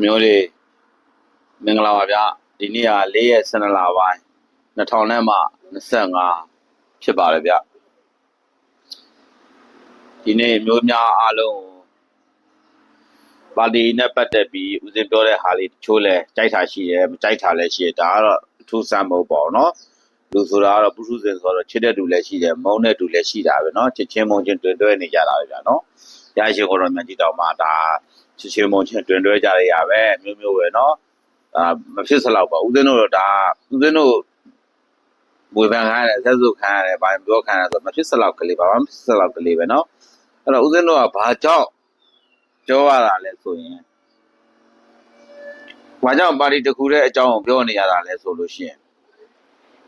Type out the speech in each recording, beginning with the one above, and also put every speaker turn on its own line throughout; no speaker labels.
မျိုးလေးမင်္ဂလာပါဗျဒီနေ့က၄ရက်12လပိုင်း2000နဲ့မှ25ဖြစ်ပါတယ်ဗျဒီနေ့မျိုးများအားလုံးပါတီနဲ့ပတ်သက်ပြီးဦးစင်ပြောတဲ့ဟာလေးတချို့လဲကြိုက်တာရှိတယ်မကြိုက်တာလည်းရှိတယ်ဒါကတော့အထူးဆန်းမဟုတ်ပါဘူးเนาะလူဆိုတာကတော့ပုထုဇဉ်ဆိုတော့ချစ်တဲ့သူလည်းရှိတယ်မုန်းတဲ့သူလည်းရှိတာပဲเนาะချစ်ချင်းမုန်းချင်းတွေ့တွေ့နေကြတာပဲဗျာเนาะရရှိခိုးတော်မြတ်ကြီးတောင်မှာဒါ ချစ်ချင်းမုန်းချင်းတွေ့တွေ့ကြရရပဲမျိုးမျိုးပဲเนาะ အာမဖြစ်စလောက်ပါဦးဇင်းတို့တော့ဒါဦးဇင်းတို့ဝေဖန်ခိုင်းတယ်ဆက်စုခိုင်းရတယ်ဘာပြောခိုင်းရဆိုမဖြစ်စလောက်ကလေးပါမဖြစ်စလောက်ကလေးပဲเนาะအဲ့တော့ဦးဇင်းတို့ကဘာကြောင့်ပြောရတာလဲဆိုရင်ဘာကြောင့်ပါတီတစ်ခုရဲ့အကြောင်းကိုပြောနေရတာလဲဆိုလို့ရှိရင်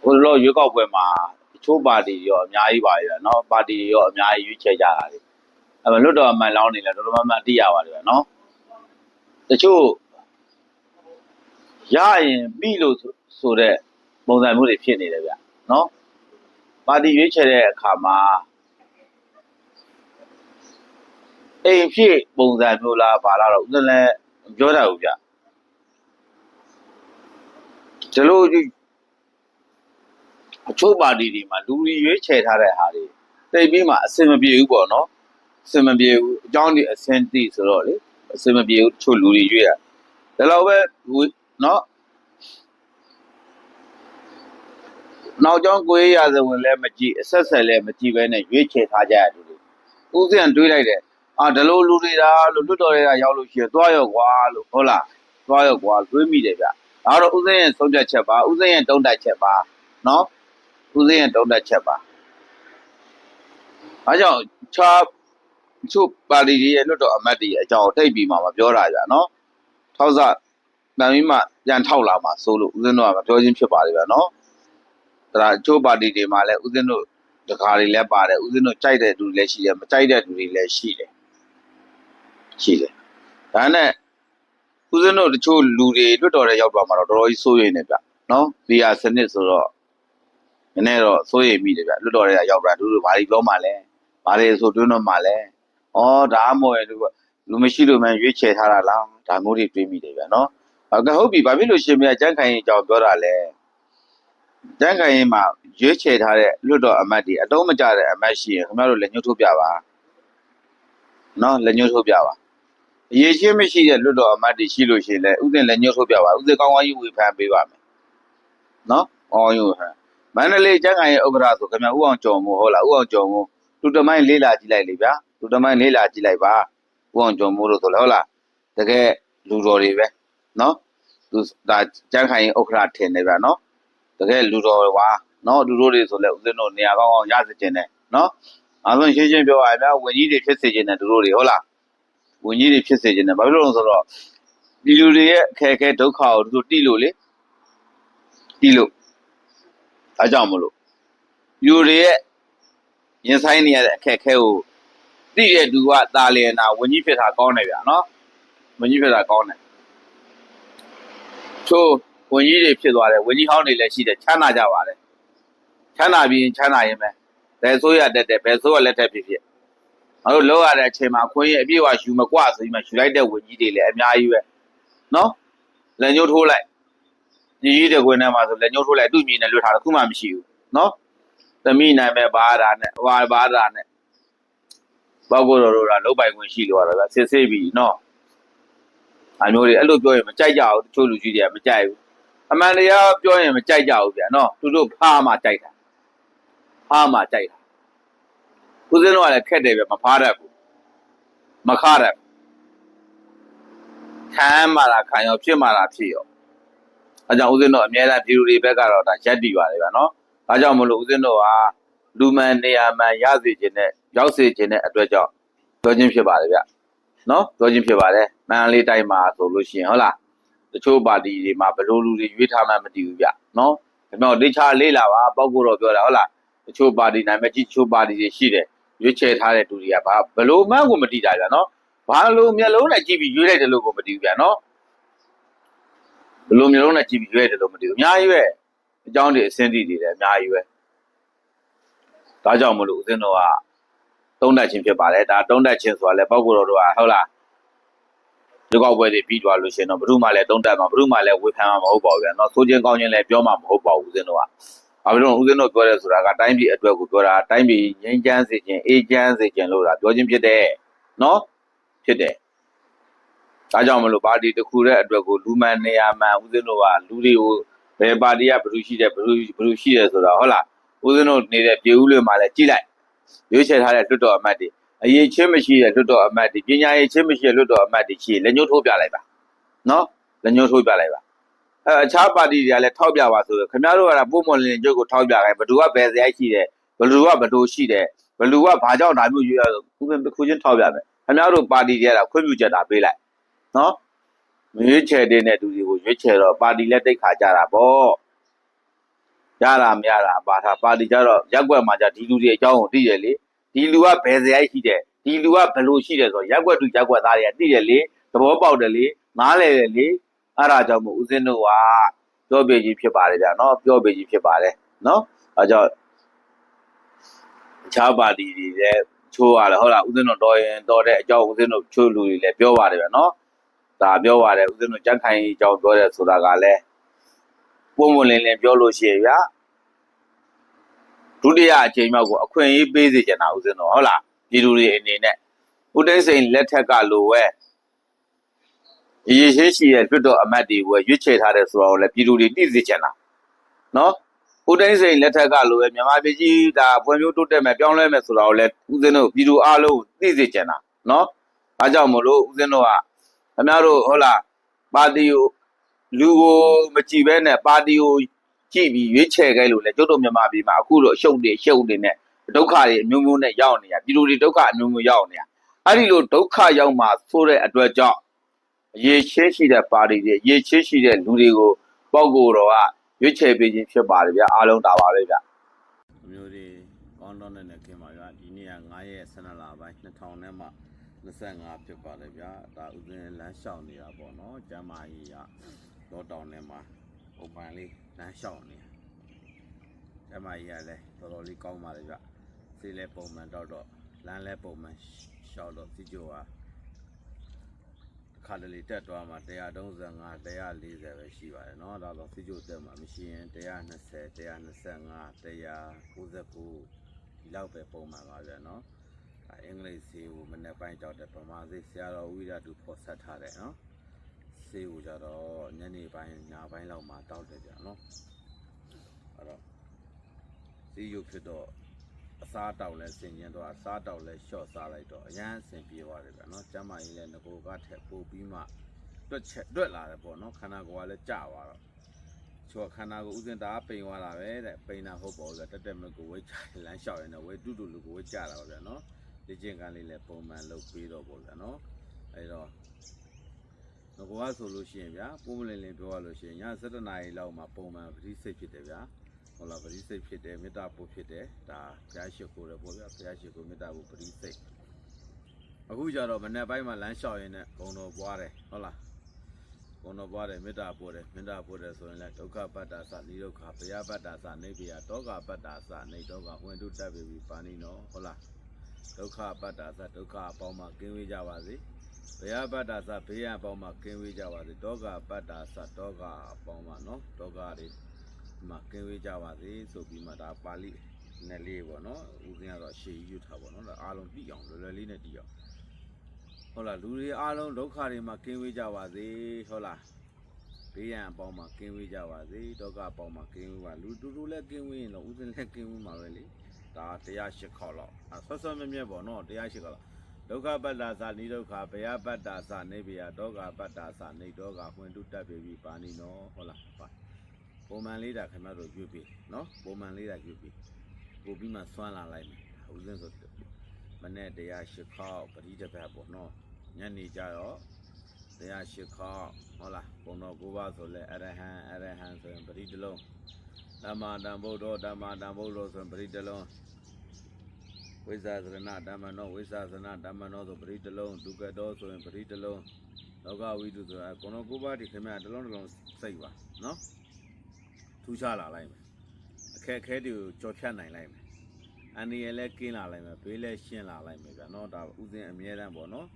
ဘုလိုရွေးကောက်ပွဲမှာတချို့ပါတီရောအများကြီးပါရယ်เนาะပါတီရောအများကြီးရွေးချယ်ကြတာလေအဲ့မလွတ်တော်အမှန်လောင်းနေလဲတော်တော်များများသိရပါတယ်ဗျာเนาะ တချို့ရရင်ပြီလို့ဆိုဆိုတဲ့ပုံစံမျိုးတွေဖြစ်နေတယ်ဗျနော်ပါတီရွေးချယ်တဲ့အခါမှာအိမ်ဖြစ်ပုံစံမျိုးလားဘာလားတော့ဦးဇင်းလည်းမပြောတတ်ဘူးဗျဒီလိုကြီးအချို့ပါတီတွေမှာလူတွေရွေးချယ်ထားတဲ့ဟာတွေတိတ်ပြီးမှအစင်မပြေဘူးပေါ့နော်အစင်မပြေဘူးအကြောင်းဒီအစင်တိဆိုတော့လေ အစင်မပြေဘူးတချို့လူတွေရွေးရဒါတော့ပဲဝေနော်နောက်ကျောင်းကိုရေးရစဝင်လည်းမကြည့်အဆက်ဆက်လည်းမကြည့်ပဲနဲ့ရွေးချယ်ထားကြရတူတယ်။ဦးစင်တွေးလိုက်တယ်။အာဒီလိုလူတွေဒါလို့လွတ်တော်တွေကရောက်လို့ရှိရင်သွားရောကွာလို့ဟုတ်လား။သွားရောကွာတွေးမိတယ်ဗျ။ဒါတော့ဦးစင်ရဲ့ဆုံးဖြတ်ချက်ပါဦးစင်ရဲ့တုံးတက်ချက်ပါနော်။ဦးစင်ရဲ့တုံးတက်ချက်ပါ။အဲကြောင့်ချာ ချုပ်ပါတီကြီးရဲ့လွတ်တော်အမတ်တွေအကြောင်းတိတ်ပြီးမှမပြောတာကြာနော်။ထောက်စားတန်ပြီးမှပြန်ထောက်လာမှဆိုလို့ဦးစင်တို့ကမပြောချင်းဖြစ်ပါလေဗျာနော်။ဒါအချို့ပါတီတွေမှာလည်းဦးဇင်းတို့တကားတွေလည်းပါတယ်ဦးဇင်းတို့ကြိုက်တဲ့သူတွေလည်းရှိတယ်မကြိုက်တဲ့သူတွေလည်းရှိတယ်ရှိတယ်ဒါနဲ့ဦးဇင်းတို့တချို့လူတွေတွတ်တော်တဲ့ရောက်တော့မှာတော့တော်တော်ကြီးစိုးရိမ်နေဗျနော်ဗီယာစနစ်ဆိုတော့နည်းနည်းတော့စိုးရိမ်မိတယ်ဗျလွတ်တော်တဲ့ရောက်တာသူတို့ဘာတွေပြောမှလဲဘာတွေဆိုတွန်းတော့မှလဲ ဩဒါမှမဟုတ်ရင်သူကလူမရှိလို့မှရွေးချယ်ထားတာလားဒါမျိုးတွေတွေးမိတယ်ဗျနော်ဟုတ်ကဲ့ဟုတ်ပြီဘာဖြစ်လို့ရှင်မရကြမ်းခိုင်ရင်အကြောင်းပြောတာလဲတန်းခိုင်ရင်မှာရွေးချယ်ထားတဲ့လွတ်တော်အမတ်တွေအတုံးမကြတဲ့အမတ်ရှိရင်ခင်ဗျားတို့လက်ညှိုးထိုးပြပါနော်လက်ညှိုးထိုးပြပါအရေးချင်းမရှိတဲ့လွတ်တော်အမတ်တွေရှိလို့ရှိရင်လည်းဥစဉ်လက်ညှိုးထိုးပြပါဥစဉ်ကောင်းကောင်းကြီးဝေဖန်ပေးပါမယ်နော်ကောင်းကောင်းကြီးဝေဖန်မန္တလေးကျန်းခိုင်ရဲ့ဥက္ကရာဆိုခင်ဗျာဥအောင်ကျော်မို့ဟုတ်လားဥအောင်ကျော်မို့လူတမိုင်းလေးလာကြည့်လိုက်လေဗျာ လူတမိုင်းလေးလာကြည့်လိုက်ပါဥအောင်ကျော်မို့လို့ဆိုလဲဟုတ်လားတကယ်လူတော်တွေပဲနော်သူဒါကျန်းခိုင်ရဲ့ဥက္ကရာထင်တယ်ဗျာနော်တကယ်လူတော်ဝါနော်လူတို့တွေဆိုလဲဦးဇင်းတို့နေရာကောင်းကောင်းရစေခြင်းနဲ့နော်အားလုံးရှင်းရှင်းပြောရရင်ဗျာဝင်ကြီးတွေဖြစ်စေခြင်းနဲ့သူတို့တွေဟုတ်လားဝင်ကြီးတွေဖြစ်စေခြင်းနဲ့ဘာဖြစ်လို့လဲဆိုတော့ဒီလူတွေရဲ့အခက်အခဲဒုက္ခကိုသူတို့တိလို့လေတိလို့အဲကြောင့်မလို့လူတွေရဲ့ရင်ဆိုင်နေရတဲ့အခက်အခဲကို တိတဲ့သူကตาလျင်နာဝင်ကြီးဖြစ်တာကောင်းတယ်ဗျာနော်ဝင်ကြီးဖြစ်တာကောင်းတယ်ချို့ဝင်ကြီးတွေဖြစ်သွားတယ်ဝင်ကြီးဟောင်းတွေလည်းရှိတယ်ချမ်းသာကြပါတယ်ချမ်းသာပြီးရင်ချမ်းသာရင်ပဲဘယ်ဆိုးရတက်တယ်ဘယ်ဆိုးရလက်တက်ဖြစ်ဖြစ်ငါတို့လောက်ရတဲ့အချိန်မှာခွင့်ရအပြည့်အဝယူမကွဆိုပြီးမှယူလိုက်တဲ့ဝင်ကြီးတွေလည်းအများကြီးပဲနော်လက်ညှိုးထိုးလိုက်ညီကြီးတွေခွင့်ထဲမှာဆိုလက်ညှိုးထိုးလိုက်သူ့မြင်နဲ့လွတ်ထားတာခုမှမရှိဘူးနော်သမီးနိုင်မဲ့ဘာသာနဲ့ဟွာဘာသာနဲ့ ဘောက်ကိုယ်တော်တို့ကလုတ်ပိုင်ခွင့်ရှိလို့ရတာဗျစစ်ဆေးပြီးနော်အမျိုးတွေအဲ့လိုပြောရင်မကြိုက်ကြဘူးတချို့လူကြီးတွေကမကြိုက်ဘူးအမှန်တရားပြောရင်မကြိုက်ကြဘူးဗျာနော်သူတို့ဖားမှကြိုက်တာဖားမှကြိုက်တာဦးဇင်းတို့ကလည်းခက်တယ်ဗျမဖားတတ်ဘူးမခါတတ်ဘူးခံမှလာခံရောဖြစ်မှလာဖြစ်ရောအဲကြောင့်ဦးဇင်းတို့အများအားဖြူတွေဘက်ကတော့ဒါရက်တည်ပါတယ်ဗျာနော်ဒါကြောင့်မလို့ဦးဇင်းတို့ကလူမှန်နေရာမှန်ရစေခြင်းနဲ့ ရောက်စေခြင်းနဲ့အတွက်ကြောင့်ပြောချင်းဖြစ်ပါတယ်ဗျနော်ပြောချင်းဖြစ်ပါတယ်မန္တလေးတိုင်းမှာဆိုလို့ရှိရင်ဟုတ်လားတချို့ပါတီတွေမှာဘယ်လိုလူတွေရွေးထားမှန်းမသိဘူးဗျနော်ဒါပေမဲ့တေချာလေးလာပါပောက်ကိုတော့ပြောတာဟုတ်လားတချို့ပါတီနိုင်မဲ့ကြီးတချို့ပါတီတွေရှိတယ်ရွေးချယ်ထားတဲ့သူတွေကဘာဘယ်လိုမှကိုမသိတာဗျနော်ဘာလို့မျက်လုံးနဲ့ကြည့်ပြီးရွေးလိုက်တယ်လို့ကိုမသိဘူးဗျနော်ဘယ်လိုမျက်လုံးနဲ့ကြည့်ပြီးရွေးတယ်လို့မသိဘူးအများကြီးပဲအကြောင်းတွေအစင်းတီတွေလည်းအများကြီးပဲဒါကြောင့်မလို့ဦးဇင်းတို့က တုံးတက်ခြင်းဖြစ်ပါတယ်ဒါတုံးတက်ခြင်းဆိုတာလေပောက်ကိုယ်တော်တို့ကဟုတ်လားဒီကောက်ပွဲတွေပြီးသွားလို့ရှိရင်တော့ဘယ်သူမှလည်းတုံးတက်မှာဘယ်သူမှလည်းဝေဖန်မှာမဟုတ်ပါဘူးဗျာနော်ဆိုချင်းကောင်းချင်းလည်းပြောမှာမဟုတ်ပါဘူးဦးဇင်းတို့ကဘာဖြစ်လို့ဦးဇင်းတို့ပြောရဲဆိုတာကတိုင်းပြည်အတွက်ကိုပြောတာတိုင်းပြည်ငြိမ်းချမ်းစေခြင်းအေးချမ်းစေခြင်းလို့တာပြောချင်းဖြစ်တယ်နော်ဖြစ်တယ်ဒါကြောင့်မလို့ပါတီတစ်ခုရဲ့အတွက်ကိုလူမှန်နေရာမှန်ဦးဇင်းတို့ကလူတွေကိုဘယ်ပါတီကဘယ်သူရှိတယ်ဘယ်သူဘယ်သူရှိတယ်ဆိုတာဟုတ်လားဦးဇင်းတို့နေတဲ့ပြည်ဦးလွင်မှာလည်းကြည်လိုက် ရွေးချယ်ထားတဲ့တွတ်တော်အမတ်တွေအရေးချင်းမရှိတဲ့လွတ်တော်အမတ်တွေပညာရေးချင်းမရှိတဲ့လွတ်တော်အမတ်တွေရှိရင်လက်ညှိုးထိုးပြလိုက်ပါနော်လက်ညှိုးထိုးပြလိုက်ပါအဲအခြားပါတီတွေကလည်းထောက်ပြပါဆိုတော့ခင်ဗျားတို့ကပုံမွန်လင်းကျုပ်ကိုထောက်ပြခိုင်းဘယ်သူကဘယ်စရိုက်ရှိတယ်ဘယ်သူကဘယ်သူရှိတယ်ဘယ်သူကဘာကြောင့်ဒါမျိုးရွေးရဆိုခုခင်ခုချင်းထောက်ပြမယ်ခင်ဗျားတို့ပါတီတွေကခွင့်ပြုချက်တာပေးလိုက်နော်ရွေးချယ်တဲ့တူတွေကိုရွေးချယ်တော့ပါတီလက်တိတ်ခါကြတာပေါ့ ရတာမရတာပါတာပါတီကြတော့ရက်ွက်မှာじゃဒီလူတွေအကြောင်းကိုသိတယ်လေဒီလူကဘယ်စရိုက်ရှိတယ်ဒီလူကဘယ်လိုရှိတယ်ဆိုတော့ရက်ွက်တူရက်ွက်သားတွေကသိတယ်လေသဘောပေါက်တယ်လေနားလဲတယ်လေအဲ့ဒါကြောင့်မို့ဦးဇင်းတို့ကပြောပြကြီးဖြစ်ပါတယ်ဗျာနော်ပြောပြကြီးဖြစ်ပါတယ်နော်အဲကြောင့်အခြားပါတီတွေလည်းချိုးရတယ်ဟုတ်လားဦးဇင်းတို့တော်ရင်တော်တဲ့အကြောင်းဦးဇင်းတို့ချိုးလူတွေလည်းပြောပါတယ်ဗျာနော်ဒါပြောပါတယ်ဦးဇင်းတို့ကြက်ခိုင်အကြောင်းပြောတယ်ဆိုတာကလည်း ပုံပုံလင်းလင်းပြောလို့ရှိရင်ဗျာဒုတိယအချိန်မြောက်ကိုအခွင့်အရေးပေးစေချင်တာဦးဇင်းတော်ဟုတ်လားပြည်သူတွေအနေနဲ့ဦးသိန်းစိန်လက်ထက်ကလိုပဲရည်ရှိရှိရဲ့ပြတ်တော်အမတ်တွေကိုရွေးချယ်ထားတယ်ဆိုတော့လည်းပြည်သူတွေသိစေချင်တာနော်ဦးသိန်းစိန်လက်ထက်ကလိုပဲမြန်မာပြည်ကြီးဒါဖွံ့ဖြိုးတိုးတက်မယ်ပြောင်းလဲမယ်ဆိုတော့လည်းဦးဇင်းတို့ပြည်သူအားလုံးသိစေချင်တာနော်ဒါကြောင့်မလို့ဦးဇင်းတို့ကခင်ဗျားတို့ဟုတ်လားပါတီကို လူကိုမကြည့်ဘဲနဲ့ပါတီကိုကြည့်ပြီးရွေးချယ်ခဲ့လို့လေကျုပ်တို့မြန်မာပြည်မှာအခုတော့အရှုံးတွေရှုံးတွေနဲ့ဒုက္ခတွေအမျိုးမျိုးနဲ့ရောက်နေရပြည်သူတွေဒုက္ခအမျိုးမျိုးရောက်နေရအဲ့ဒီလိုဒုက္ခရောက်မှာဆိုတဲ့အတွက်ကြောင့်အရေးချင်းရှိတဲ့ပါတီတွေအရေးချင်းရှိတဲ့လူတွေကိုပေါက်ကိုယ်တော်ကရွေးချယ်ပေးခြင်းဖြစ်ပါတယ်ဗျအားလုံးဒါပါပဲဗျ
အမျိုးတွေကောင်းတော့နဲ့နဲ့ခင်ပါဗျာဒီနေ့က9ရက်12လပိုင်း2000နဲ့မှ25ဖြစ်ပါတယ်ဗျာဒါဥစဉ်လမ်းလျှောက်နေတာပေါ့နော်ကျမ်းမာရေးရ တော့တောင်းထဲမှာပုံပန်လေးလမ်းလျှောက်နေကျမ်းမာရေးရလဲတော်တော်လေးကောင်းပါလေဗျစေးလဲပုံမှန်တော့တော့လမ်းလဲပုံမှန်လျှောက်တော့စီချိုဟာခါတလေတက်သွားမှာ135 140ပဲရှိပါတယ်เนาะဒါတော့စီချိုတက်မှာမရှိရင်120 125 199ဒီလောက်ပဲပုံမှန်ပါဗျာเนาะဒါအင်္ဂလိပ်စီကိုမနေ့ပိုင်းကြောက်တဲ့ဗမာစီဆရာတော်ဝိရတုဖော်ဆက်ထားတယ်เนาะ ဆေးကိုကြတော့ညနေပိုင်းညပိုင်းလောက်မှတောက်တယ်ကြနော်အဲ့တော့ဈေးရုပ်ဖြစ်တော့အစားတောက်လဲဆင်ကျင်တော့အစားတောက်လဲရှော့စားလိုက်တော့အရန်အဆင်ပြေသွားတယ်ဗျနော်ကျမကြီးလဲငကိုကထက်ပိုပြီးမှတွက်ချက်တွက်လာတယ်ပေါ့နော်ခန္ဓာကိုယ်ကလဲကြာသွားတော့ချောခန္ဓာကိုယ်ဥစဉ်ဒါပိန်သွားတာပဲတဲ့ပိန်တာဟုတ်ပါဘူးဆိုတက်တက်မကိုဝဲကြလမ်းလျှောက်ရနေတော့ဝဲတူတူလူကိုဝဲကြတာပါဗျာနော်လေ့ကျင့်ခန်းလေးလဲပုံမှန်လုပ်ပြီးတော့ပေါ့ဗျာနော်အဲတော့ ငကောကဆိုလို့ရှိရင်ဗျာပုံမလင်းလင်းပြောရလို့ရှိရင်ည7နာရီလောက်မှာပုံမှန်ပရိစိတ်ဖြစ်တယ်ဗျာဟုတ်လားပရိစိတ်ဖြစ်တယ်မေတ္တာပို့ဖြစ်တယ်ဒါဘုရားရှိခိုးတယ်ပေါ့ဗျာဘုရားရှိခိုးမေတ္တာပို့ပရိစိတ်အခုကျတော့မနေ့ပိုင်းမှာလမ်းလျှောက်ရင်လည်းဂုံတော်ပွားတယ်ဟုတ်လားဘုံတော်ပွားတယ်မေတ္တာပို့တယ်မေတ္တာပို့တယ်ဆိုရင်လည်းဒုက္ခပတ္တာသနိဒုက္ခဘယပတ္တာသနေပိယတောကပတ္တာသနေတောကဝင်တုတက်ပြီပါဏိနောဟုတ်လားဒုက္ခပတ္တာသဒုက္ခအပေါင်းမှာကင်းဝေးကြပါစေ ဘယပတ္တာသဘေးရန်အပေါင်းမှာကင်းဝေးကြပါစေတောကပတ္တာသတောကအပေါင်းမှာနော်တောကတွေမှာကင်းဝေးကြပါစေဆိုပြီးမှဒါပါဠိနဲ့လေးပေါ့နော်ဦးဇင်းကတော့ရှေးယူထားပေါ့နော်ဒါအားလုံးသိအောင်လွယ်လွယ်လေးနဲ့သိအောင်ဟုတ်လားလူတွေအားလုံးဒုက္ခတွေမှာကင်းဝေးကြပါစေဟုတ်လားဘေးရန်အပေါင်းမှာကင်းဝေးကြပါစေဒုက္ခအပေါင်းမှာကင်းဝေးပါလူတူတူလည်းကင်းဝေးရင်တော့ဥစဉ်လည်းကင်းဝေးမှာပဲလေဒါတရားရှိခေါက်လောက်အဲဆွတ်ဆွတ်မြဲမြဲပေါ့နော်တရားရှိခေါက်လောက် ဒုက္ခပတ္တာသနိဒုက္ခဘယပတ္တာသနေပိယဒုက္ခပတ္တာသနေဒုက္ခဟွင်တုတက်ပြီပြီပါဏိနောဟုတ်လားပါပုံမှန်လေးတာခင်ဗျားတို့ရွတ်ပြီနော်ပုံမှန်လေးတာရွတ်ပြီပို့ပြီးမှဆွမ်းလာလိုက်မယ်ဥစဉ်ဆိုမနေ့တရားရှိခေါက်ပရိဒပတ်ပေါ့နော်ညနေကြတော့တရားရှိခေါက်ဟုတ်လားဘုံတော်ကိုးပါးဆိုလဲအရဟံအရဟံဆိုရင်ပရိတလုံးဓမ္မတံဗုဒ္ဓဓမ္မတံဗုဒ္ဓဆိုရင်ပရိတလုံး ဝိဇာသရဏဓမ္မနောဝိဇာသရဏဓမ္မနောဆိုပရိတလုံးဒုက္ကတောဆိုရင်ပရိတလုံးလောကဝိတုဆိုတာဘုံတော်ကိုးပါးဒီခင်ဗျာတစ်လုံးတစ်လုံးစိတ်ပါနော်ထူးခြားလာလိုက်မယ်အခက်အခဲတွေကိုကြော်ဖြတ်နိုင်လိုက်မယ်အန္တရာယ်လည်းကင်းလာလိုက်မယ်ဘေးလည်းရှင်းလာလိုက်မယ်ဗျာနော်ဒါဥစဉ်အမြဲတမ်းပေါ့နော်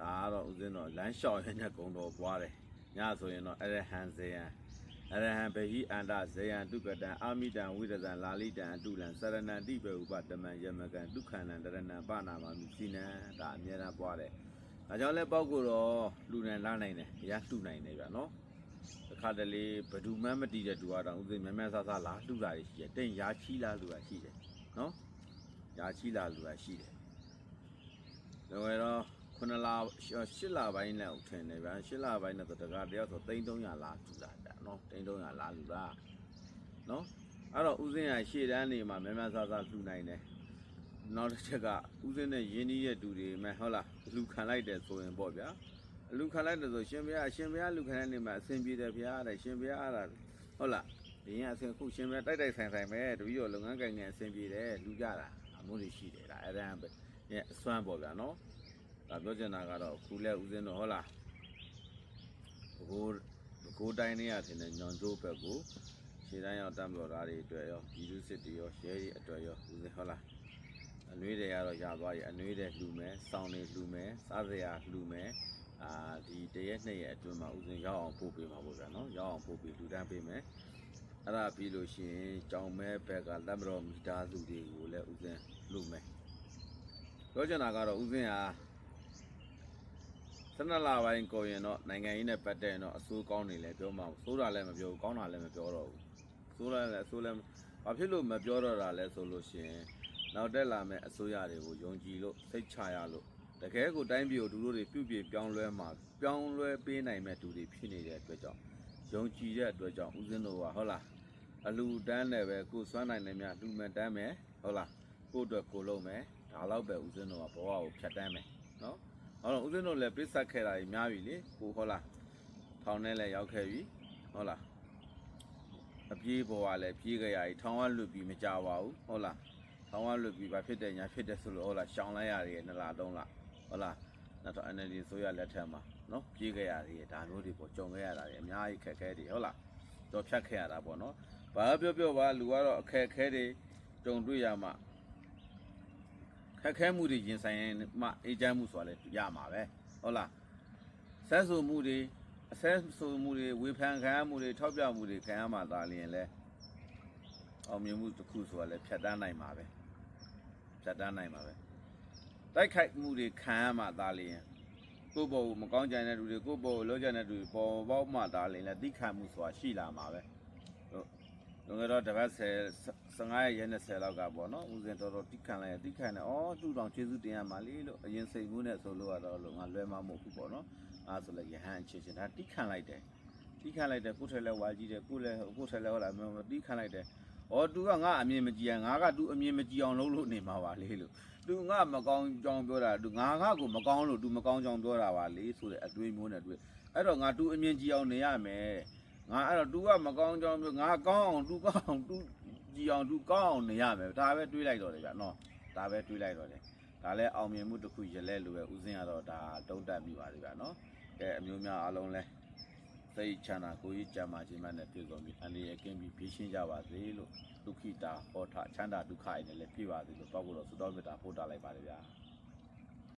ဒါကတော့ဦးဇင်းတော့လမ်းလျှောက်ရင်းနဲ့ဂုံတော်ပွားတယ်ညဆိုရင်တော့အရဟံဇေယံ အရဟံဗဟိအန္တဇေယံဒုက္ကတံအာမိတံဝိရဇံလာလိတံအတုလံစရဏံတိပေဥပတမံယမကံဒုက္ခဏံတရဏံပနာမမိစိနံဒါအမြဲတမ်းပွားတယ်ဒါကြောင့်လဲပေါက်ကိုတော့လူနဲ့လာနိုင်တယ်ရလှူနိုင်တယ်ဗျာနော်တစ်ခါတလေဘယ်သူမှမတည်တဲ့သူကတော့ဦးဇင်းများများဆဆလာလှူတာရှိတယ်တိတ်ရာချီလာလူတာရှိတယ်နော်ရာချီလာလူတာရှိတယ်။ဒါပေတော့ခုနလရှစ်လပိုင်းနဲ့ဥထင်နေဗျာရှစ်လပိုင်းနဲ့တော့တကားတယောက်ဆို3300လာထူ လာတာနော်3300လာလူလားနော်အဲ့တော့ဦးစင်းရရှေ့တန်းနေမှာများများဆဆလှူနိုင်တယ်။နောက်တစ်ချက်ကဦးစင်းနဲ့ရင်းနှီးရဲ့တူတွေမဲ့ဟုတ်လားလူခံလိုက်တယ်ဆိုရင်ပေါ့ဗျာအလူခံလိုက်တယ်ဆိုရှင်ဘုရားရှင်ဘုရားလူခံတဲ့နေမှာအဆင်ပြေတယ်ဗျာတဲ့ရှင်ဘုရားအဲ့ဒါဟုတ်လားဒီရင်အဆင်ခုရှင်ဘုရားတိုက်တိုက်ဆိုင်ဆိုင်ပဲတပီတော့လုပ်ငန်းကိုင်ငယ်အဆင်ပြေတယ်လူကြတာအမှုတွေရှိတယ်ဒါအဲ့ဒါပဲရဲ့အစွမ်းပေါ့ဗျာနော်ဒါပြောချင်တာကတော့ခုလဲဦးစင်းတော့ဟုတ်လားဘ ကိုးဘကိုးတိုင်းနေရထင်တဲ့ညောင်ကျိုးဘက်ကိုခြေတိုင်းရောက်တမ်းပြောတာတွေအတွက်ရောဒီလူစစ်တွေရောရဲတွေအတွက်ရောဦးစင်းဟုတ်လားအနှွေးတွေကတော့ရသွားပြီအနှွေးတွေလှူမယ်စောင်းတွေလှူမယ်စားစရာလှူမယ်အာဒီတရက်နှစ်ရက်အတွင်းမှာဦးစင်းရောက်အောင်ပို့ပေးမှာပေါ့ဗျာနော်ရောက်အောင်ပို့ပေးလူတန်းပေးမယ်အဲ့ဒါပြီးလို့ရှိရင်ကြောင်မဲဘက်ကလက်မတော်မိသားစုတွေကိုလည်းဦးစင်းလှူမယ်ပြောချင်တာကတော့ဦးစင်းဟာ ဆနလာပိုင်းကိုရင်တော့နိုင်ငံရေးနဲ့ပတ်သက်ရင်တော့အဆိုးကောင်းနေလဲပြောမှာဆိုးတာလည်းမပြောဘူးကောင်းတာလည်းမပြောတော့ဘူးဆိုးလည်းလည်းအဆိုးလည်းဘာဖြစ်လို့မပြောတော့တာလဲဆိုလို့ရှိရင်နောက်တက်လာမဲ့အစိုးရတွေကိုယုံကြည်လို့စိတ်ချရလို့တကယ်ကိုတိုင်းပြည်ကိုသူတို့တွေပြုတ်ပြပြောင်းလဲမှာပြောင်းလဲပေးနိုင်မဲ့သူတွေဖြစ်နေတဲ့အတွက်ကြောင့်ယုံကြည်တဲ့အတွက်ကြောင့်ဦးဇင်းတို့ကဟုတ်လားအလူတန်းနဲ့ပဲကိုယ်စွမ်းနိုင်တယ်များလူမဲ့တန်းမယ်ဟုတ်လားကိုယ့်အတွက်ကိုယ်လုံးမယ်ဒါတော့ပဲဦးဇင်းတို့ကဘဝကိုဖြတ်တန်းမယ်နော် ဟုတ်တော့ဦးဇင်းတို့လည်းပြစ်ဆက်ခဲ့တာကြီးများပြီလေကိုဟုတ်လားထောင်ထဲလည်းရောက်ခဲ့ပြီဟုတ်လားအပြေးပေါ်ကလည်းပြေးကြရည်ထောင်ကလွတ်ပြီးမကြပါဘူးဟုတ်လားထောင်ကလွတ်ပြီးဘာဖြစ်တယ်ညာဖြစ်တယ်ဆိုလို့ဟုတ်လားရှောင်းလိုက်ရတယ်နှစ်လသုံးလဟုတ်လားနောက်တော့ NLD ဆိုရလက်ထက်မှာနော်ပြေးကြရတယ်ဒါမျိုးတွေပေါ့ကြုံခဲ့ရတာတွေအများကြီးခက်ခဲတွေဟုတ်လားတော့ဖြတ်ခဲ့ရတာပေါ့နော်ဘာပြောပြောပါလူကတော့အခက်အခဲတွေကြုံတွေ့ရမှာ ခက်ခဲမှုတွေရင်ဆိုင်ရင်မှအေးချမ်းမှုဆိုတာလည်းရမှာပဲဟုတ်လားဆက်ဆူမှုတွေအဆက်ဆူမှုတွေဝေဖန်ခံရမှုတွေထောက်ပြမှုတွေခံရမှသာလျင်လဲအောင်မြင်မှုတစ်ခုဆိုတာလည်းဖြတ်တန်းနိုင်မှာပဲဖြတ်တန်းနိုင်မှာပဲတိုက်ခိုက်မှုတွေခံရမှသာလျင်ကိုယ့်ဘောကိုမကောင်းကြတဲ့လူတွေကိုယ့်ဘောကိုလောကြတဲ့လူတွေပေါ်ပေါက်မှသာလျင်လဲတိခံမှုဆိုတာရှိလာမှာပဲဟုတ် လွန်ခဲ့တော့တစ်ပတ်10 15ရက်20လောက်ကပေါ့နော်ဦးဇင်းတော်တော်တိခံလိုက်ရတိခံတယ်ဩသူ့တောင်ကျေးဇူးတင်ရမှာလေလို့အရင်စိတ်မှုနဲ့ဆိုလို့ကတော့လို့ငါလွဲမှာမဟုတ်ဘူးပေါ့နော်အားဆိုလည်းယဟန်ချစ်ချင်ဒါတိခံလိုက်တယ်တိခံလိုက်တယ်ကိုယ်ထဲလဲဝါကြီးတယ်ကိုယ်လဲကိုယ်ထဲလဲဟုတ်လားမတိခံလိုက်တယ်ဩသူကငါအမြင်မကြည့်ရငါကသူအမြင်မကြည့်အောင်လုပ်လို့နေမှာပါလေလို့သူငါမကောင်းကြောင်ပြောတာသူငါငါကိုမကောင်းလို့သူမကောင်းကြောင်ပြောတာပါလေဆိုတဲ့အတွေးမျိုးနဲ့တွေ့အဲ့တော့ငါသူအမြင်ကြည့်အောင်နေရမယ် ငါအဲ့တော့ तू ကမကောင်းကြောင်းပြောငါကောင်းအောင် तू ကောင်းအောင် तू ကြည်အောင် तू ကောင်းအောင်နေရမယ်ဒါပဲတွေးလိုက်တော့တယ်ဗျနော်ဒါပဲတွေးလိုက်တော့တယ်ဒါလည်းအောင်မြင်မှုတစ်ခုရလဲလို့ပဲဦးစင်းကတော့ဒါတုံးတက်မိပါလေဗျနော်ကဲအမျိုးများအားလုံးလဲစိတ်ချမ်းသာကိုယ်ကြီးကြမ်းမာခြင်းမှနဲ့ပြည့်စုံပြီးအန္တရာယ်ကင်းပြီးဖြည့်ရှင်းကြပါစေလို့ဒုက္ခိတာဟောထချမ်းသာဒုက္ခရည်နဲ့လည်းပြည့်ပါစေလို့တောက်ဖို့တော့သုတော်မေတ္တာပို့တာလိုက်ပါလေဗျာ